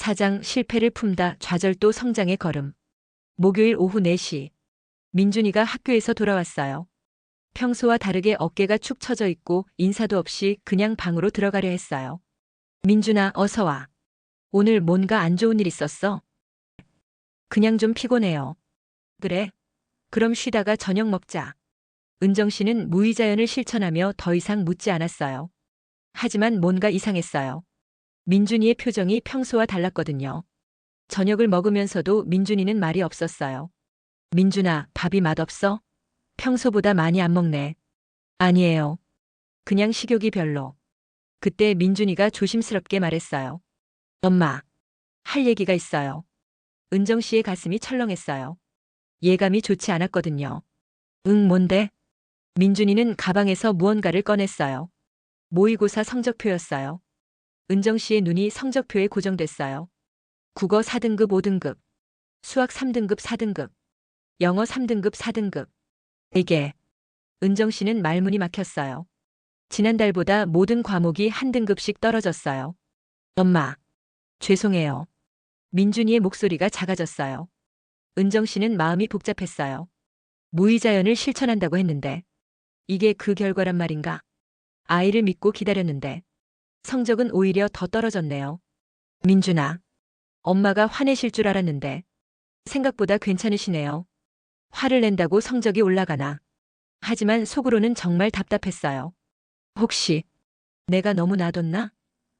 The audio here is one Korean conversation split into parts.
사장 실패를 품다 좌절도 성장의 걸음. 목요일 오후 4시. 민준이가 학교에서 돌아왔어요. 평소와 다르게 어깨가 축 처져 있고 인사도 없이 그냥 방으로 들어가려 했어요. 민준아, 어서 와. 오늘 뭔가 안 좋은 일 있었어? 그냥 좀 피곤해요. 그래. 그럼 쉬다가 저녁 먹자. 은정 씨는 무의자연을 실천하며 더 이상 묻지 않았어요. 하지만 뭔가 이상했어요. 민준이의 표정이 평소와 달랐거든요. 저녁을 먹으면서도 민준이는 말이 없었어요. 민준아, 밥이 맛없어? 평소보다 많이 안 먹네. 아니에요. 그냥 식욕이 별로. 그때 민준이가 조심스럽게 말했어요. 엄마, 할 얘기가 있어요. 은정 씨의 가슴이 철렁했어요. 예감이 좋지 않았거든요. 응, 뭔데? 민준이는 가방에서 무언가를 꺼냈어요. 모의고사 성적표였어요. 은정 씨의 눈이 성적표에 고정됐어요. 국어 4등급 5등급, 수학 3등급 4등급, 영어 3등급 4등급. 이게 은정 씨는 말문이 막혔어요. 지난달보다 모든 과목이 한 등급씩 떨어졌어요. 엄마, 죄송해요. 민준이의 목소리가 작아졌어요. 은정 씨는 마음이 복잡했어요. 무의자연을 실천한다고 했는데 이게 그 결과란 말인가? 아이를 믿고 기다렸는데 성적은 오히려 더 떨어졌네요. 민준아, 엄마가 화내실 줄 알았는데 생각보다 괜찮으시네요. 화를 낸다고 성적이 올라가나. 하지만 속으로는 정말 답답했어요. 혹시 내가 너무 놔뒀나?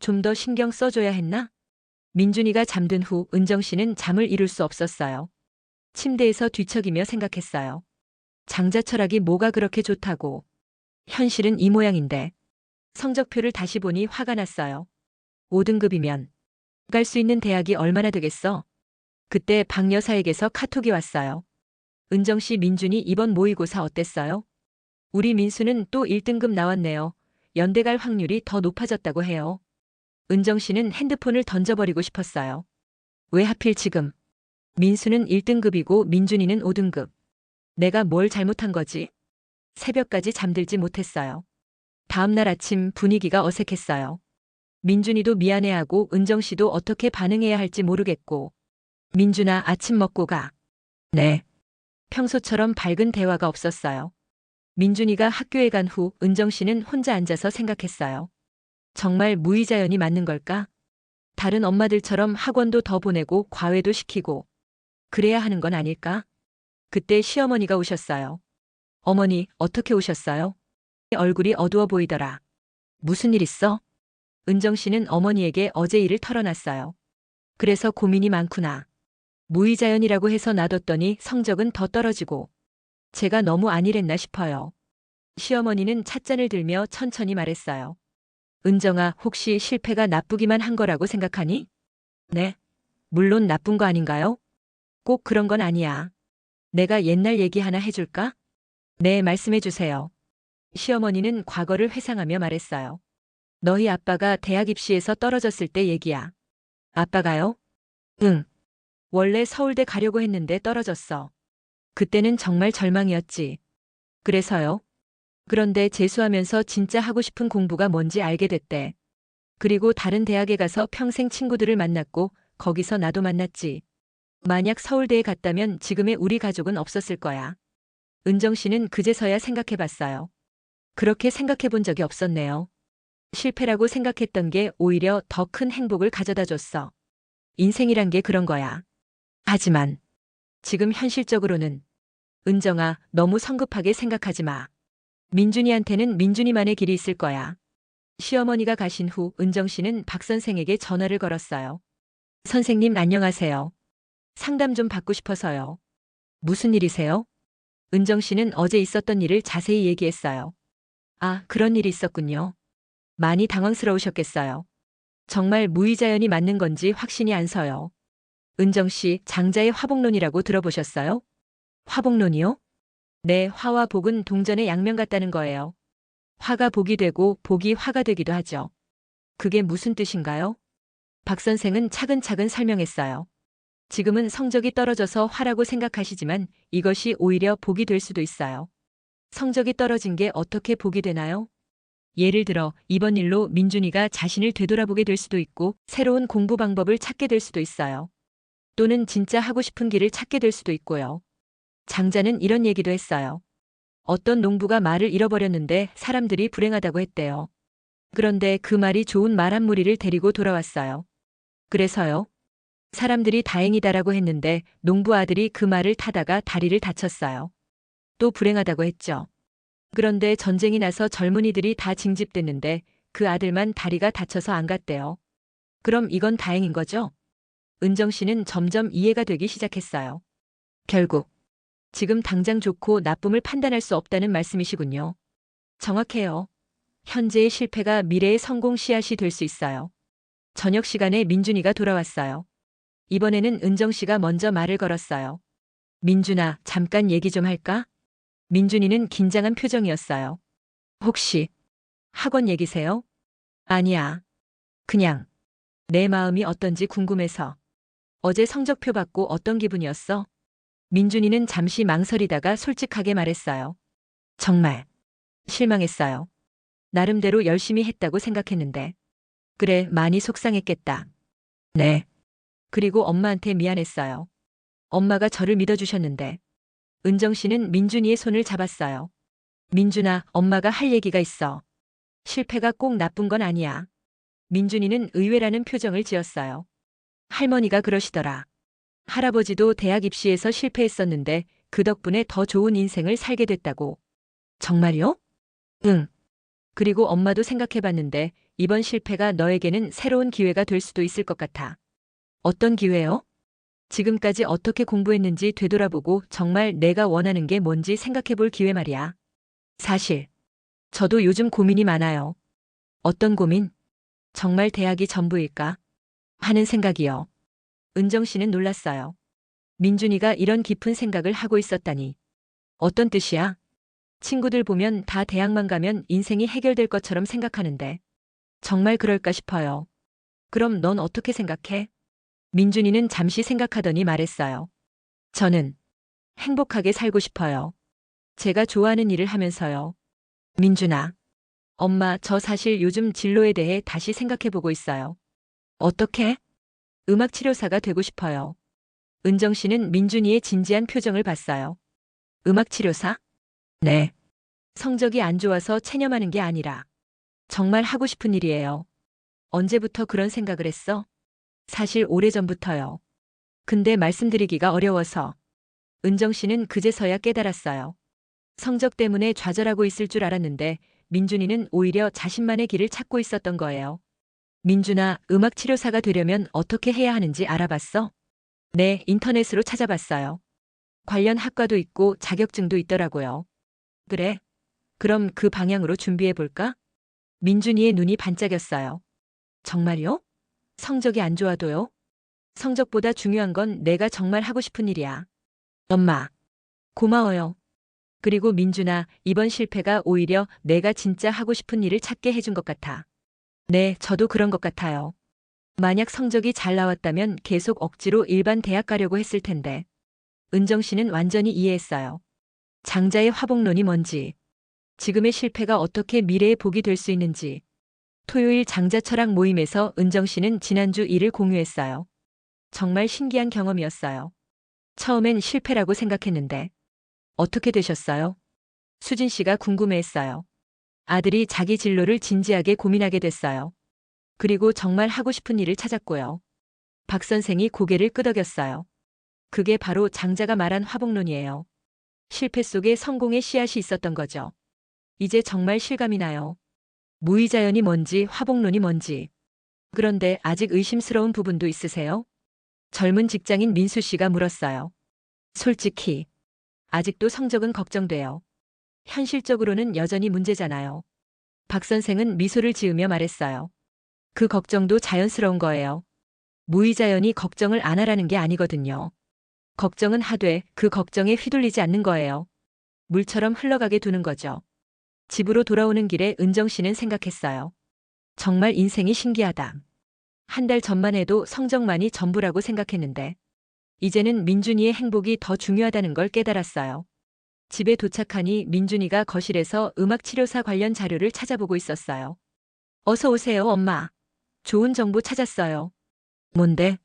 좀 더 신경 써줘야 했나? 민준이가 잠든 후 은정 씨는 잠을 이룰 수 없었어요. 침대에서 뒤척이며 생각했어요. 장자 철학이 뭐가 그렇게 좋다고. 현실은 이 모양인데. 성적표를 다시 보니 화가 났어요. 5등급이면 갈 수 있는 대학이 얼마나 되겠어? 그때 박 여사에게서 카톡이 왔어요. 은정 씨 민준이 이번 모의고사 어땠어요? 우리 민수는 또 1등급 나왔네요. 연대 갈 확률이 더 높아졌다고 해요. 은정 씨는 핸드폰을 던져버리고 싶었어요. 왜 하필 지금? 민수는 1등급이고 민준이는 5등급. 내가 뭘 잘못한 거지? 새벽까지 잠들지 못했어요. 다음날 아침 분위기가 어색했어요. 민준이도 미안해하고 은정 씨도 어떻게 반응해야 할지 모르겠고. 민준아 아침 먹고 가. 네. 평소처럼 밝은 대화가 없었어요. 민준이가 학교에 간 후 은정 씨는 혼자 앉아서 생각했어요. 정말 무의자연이 맞는 걸까? 다른 엄마들처럼 학원도 더 보내고 과외도 시키고 그래야 하는 건 아닐까? 그때 시어머니가 오셨어요. 어머니, 어떻게 오셨어요? 얼굴이 어두워 보이더라. 무슨 일 있어? 은정 씨는 어머니에게 어제 일을 털어놨어요. 그래서 고민이 많구나. 무의자연이라고 해서 놔뒀더니 성적은 더 떨어지고 제가 너무 안일했나 싶어요. 시어머니는 찻잔을 들며 천천히 말했어요. 은정아, 혹시 실패가 나쁘기만 한 거라고 생각하니? 네. 물론 나쁜 거 아닌가요? 꼭 그런 건 아니야. 내가 옛날 얘기 하나 해줄까? 네, 말씀해 주세요. 시어머니는 과거를 회상하며 말했어요. 너희 아빠가 대학 입시에서 떨어졌을 때 얘기야. 아빠가요? 응. 원래 서울대 가려고 했는데 떨어졌어. 그때는 정말 절망이었지. 그래서요? 그런데 재수하면서 진짜 하고 싶은 공부가 뭔지 알게 됐대. 그리고 다른 대학에 가서 평생 친구들을 만났고 거기서 나도 만났지. 만약 서울대에 갔다면 지금의 우리 가족은 없었을 거야. 은정 씨는 그제서야 생각해 봤어요. 그렇게 생각해 본 적이 없었네요. 실패라고 생각했던 게 오히려 더 큰 행복을 가져다 줬어. 인생이란 게 그런 거야. 하지만 지금 현실적으로는 은정아, 너무 성급하게 생각하지 마. 민준이한테는 민준이만의 길이 있을 거야. 시어머니가 가신 후 은정 씨는 박 선생에게 전화를 걸었어요. 선생님 안녕하세요. 상담 좀 받고 싶어서요. 무슨 일이세요? 은정 씨는 어제 있었던 일을 자세히 얘기했어요. 아, 그런 일이 있었군요. 많이 당황스러우셨겠어요. 정말 무의자연이 맞는 건지 확신이 안 서요. 은정 씨, 장자의 화복론이라고 들어보셨어요? 화복론이요? 네, 화와 복은 동전의 양면 같다는 거예요. 화가 복이 되고 복이 화가 되기도 하죠. 그게 무슨 뜻인가요? 박 선생은 차근차근 설명했어요. 지금은 성적이 떨어져서 화라고 생각하시지만 이것이 오히려 복이 될 수도 있어요. 성적이 떨어진 게 어떻게 복이 되나요? 예를 들어 이번 일로 민준이가 자신을 되돌아보게 될 수도 있고 새로운 공부 방법을 찾게 될 수도 있어요. 또는 진짜 하고 싶은 길을 찾게 될 수도 있고요. 장자는 이런 얘기도 했어요. 어떤 농부가 말을 잃어버렸는데 사람들이 불행하다고 했대요. 그런데 그 말이 좋은 말 한 무리를 데리고 돌아왔어요. 그래서요. 사람들이 다행이다라고 했는데 농부 아들이 그 말을 타다가 다리를 다쳤어요. 또 불행하다고 했죠. 그런데 전쟁이 나서 젊은이들이 다 징집됐는데 그 아들만 다리가 다쳐서 안 갔대요. 그럼 이건 다행인 거죠? 은정 씨는 점점 이해가 되기 시작했어요. 결국 지금 당장 좋고 나쁨을 판단할 수 없다는 말씀이시군요. 정확해요. 현재의 실패가 미래의 성공 씨앗이 될 수 있어요. 저녁 시간에 민준이가 돌아왔어요. 이번에는 은정 씨가 먼저 말을 걸었어요. 민준아, 잠깐 얘기 좀 할까? 민준이는 긴장한 표정이었어요. 혹시 학원 얘기세요? 아니야. 그냥 내 마음이 어떤지 궁금해서. 어제 성적표 받고 어떤 기분이었어? 민준이는 잠시 망설이다가 솔직하게 말했어요. 정말 실망했어요. 나름대로 열심히 했다고 생각했는데. 그래, 많이 속상했겠다. 네. 그리고 엄마한테 미안했어요. 엄마가 저를 믿어주셨는데. 은정 씨는 민준이의 손을 잡았어요. 민준아, 엄마가 할 얘기가 있어. 실패가 꼭 나쁜 건 아니야. 민준이는 의외라는 표정을 지었어요. 할머니가 그러시더라. 할아버지도 대학 입시에서 실패했었는데 그 덕분에 더 좋은 인생을 살게 됐다고. 정말요? 응. 그리고 엄마도 생각해봤는데 이번 실패가 너에게는 새로운 기회가 될 수도 있을 것 같아. 어떤 기회요? 지금까지 어떻게 공부했는지 되돌아보고 정말 내가 원하는 게 뭔지 생각해 볼 기회 말이야. 사실, 저도 요즘 고민이 많아요. 어떤 고민? 정말 대학이 전부일까? 하는 생각이요. 은정 씨는 놀랐어요. 민준이가 이런 깊은 생각을 하고 있었다니. 어떤 뜻이야? 친구들 보면 다 대학만 가면 인생이 해결될 것처럼 생각하는데. 정말 그럴까 싶어요. 그럼 넌 어떻게 생각해? 민준이는 잠시 생각하더니 말했어요. 저는 행복하게 살고 싶어요. 제가 좋아하는 일을 하면서요. 민준아. 엄마, 저 사실 요즘 진로에 대해 다시 생각해보고 있어요. 어떻게? 음악 치료사가 되고 싶어요. 은정 씨는 민준이의 진지한 표정을 봤어요. 음악 치료사? 네. 성적이 안 좋아서 체념하는 게 아니라 정말 하고 싶은 일이에요. 언제부터 그런 생각을 했어? 사실 오래전부터요. 근데 말씀드리기가 어려워서 은정 씨는 그제서야 깨달았어요. 성적 때문에 좌절하고 있을 줄 알았는데 민준이는 오히려 자신만의 길을 찾고 있었던 거예요. 민준아, 음악 치료사가 되려면 어떻게 해야 하는지 알아봤어? 네, 인터넷으로 찾아봤어요. 관련 학과도 있고 자격증도 있더라고요. 그래? 그럼 그 방향으로 준비해 볼까? 민준이의 눈이 반짝였어요. 정말요? 성적이 안 좋아도요? 성적보다 중요한 건 내가 정말 하고 싶은 일이야. 엄마. 고마워요. 그리고 민준아, 이번 실패가 오히려 내가 진짜 하고 싶은 일을 찾게 해준 것 같아. 네, 저도 그런 것 같아요. 만약 성적이 잘 나왔다면 계속 억지로 일반 대학 가려고 했을 텐데. 은정 씨는 완전히 이해했어요. 장자의 화복론이 뭔지, 지금의 실패가 어떻게 미래의 복이 될 수 있는지. 토요일 장자 철학 모임에서 은정 씨는 지난주 일을 공유했어요. 정말 신기한 경험이었어요. 처음엔 실패라고 생각했는데 어떻게 되셨어요? 수진 씨가 궁금해했어요. 아들이 자기 진로를 진지하게 고민하게 됐어요. 그리고 정말 하고 싶은 일을 찾았고요. 박 선생이 고개를 끄덕였어요. 그게 바로 장자가 말한 화복론이에요. 실패 속에 성공의 씨앗이 있었던 거죠. 이제 정말 실감이 나요. 무의자연이 뭔지 화복론이 뭔지. 그런데 아직 의심스러운 부분도 있으세요? 젊은 직장인 민수 씨가 물었어요. 솔직히 아직도 성적은 걱정돼요. 현실적으로는 여전히 문제잖아요. 박 선생은 미소를 지으며 말했어요. 그 걱정도 자연스러운 거예요. 무의자연이 걱정을 안 하라는 게 아니거든요. 걱정은 하되 그 걱정에 휘둘리지 않는 거예요. 물처럼 흘러가게 두는 거죠. 집으로 돌아오는 길에 은정 씨는 생각했어요. 정말 인생이 신기하다. 한 달 전만 해도 성적만이 전부라고 생각했는데, 이제는 민준이의 행복이 더 중요하다는 걸 깨달았어요. 집에 도착하니 민준이가 거실에서 음악치료사 관련 자료를 찾아보고 있었어요. 어서 오세요, 엄마. 좋은 정보 찾았어요. 뭔데?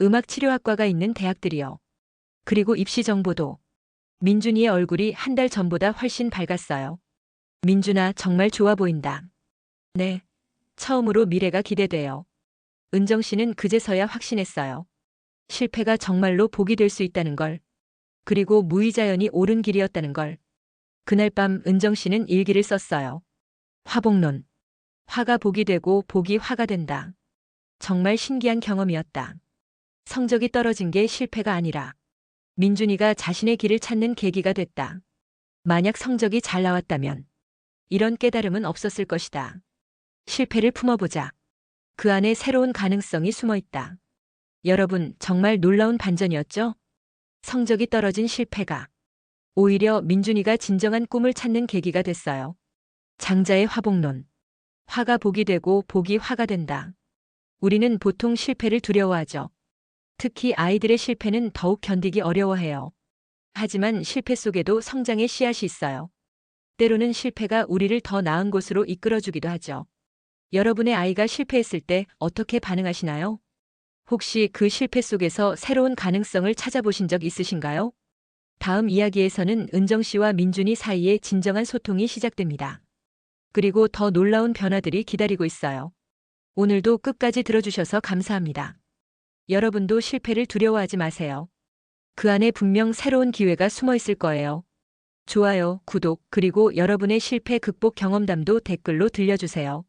음악치료학과가 있는 대학들이요. 그리고 입시 정보도. 민준이의 얼굴이 한 달 전보다 훨씬 밝았어요. 민준아, 정말 좋아 보인다. 네. 처음으로 미래가 기대돼요. 은정 씨는 그제서야 확신했어요. 실패가 정말로 복이 될 수 있다는 걸. 그리고 무의자연이 옳은 길이었다는 걸. 그날 밤 은정 씨는 일기를 썼어요. 화복론. 화가 복이 되고 복이 화가 된다. 정말 신기한 경험이었다. 성적이 떨어진 게 실패가 아니라 민준이가 자신의 길을 찾는 계기가 됐다. 만약 성적이 잘 나왔다면 이런 깨달음은 없었을 것이다. 실패를 품어보자. 그 안에 새로운 가능성이 숨어 있다. 여러분, 정말 놀라운 반전이었죠? 성적이 떨어진 실패가 오히려 민준이가 진정한 꿈을 찾는 계기가 됐어요. 장자의 화복론. 화가 복이 되고 복이 화가 된다. 우리는 보통 실패를 두려워하죠. 특히 아이들의 실패는 더욱 견디기 어려워해요. 하지만 실패 속에도 성장의 씨앗이 있어요. 때로는 실패가 우리를 더 나은 곳으로 이끌어주기도 하죠. 여러분의 아이가 실패했을 때 어떻게 반응하시나요? 혹시 그 실패 속에서 새로운 가능성을 찾아보신 적 있으신가요? 다음 이야기에서는 은정 씨와 민준이 사이에 진정한 소통이 시작됩니다. 그리고 더 놀라운 변화들이 기다리고 있어요. 오늘도 끝까지 들어주셔서 감사합니다. 여러분도 실패를 두려워하지 마세요. 그 안에 분명 새로운 기회가 숨어 있을 거예요. 좋아요, 구독, 그리고 여러분의 실패 극복 경험담도 댓글로 들려주세요.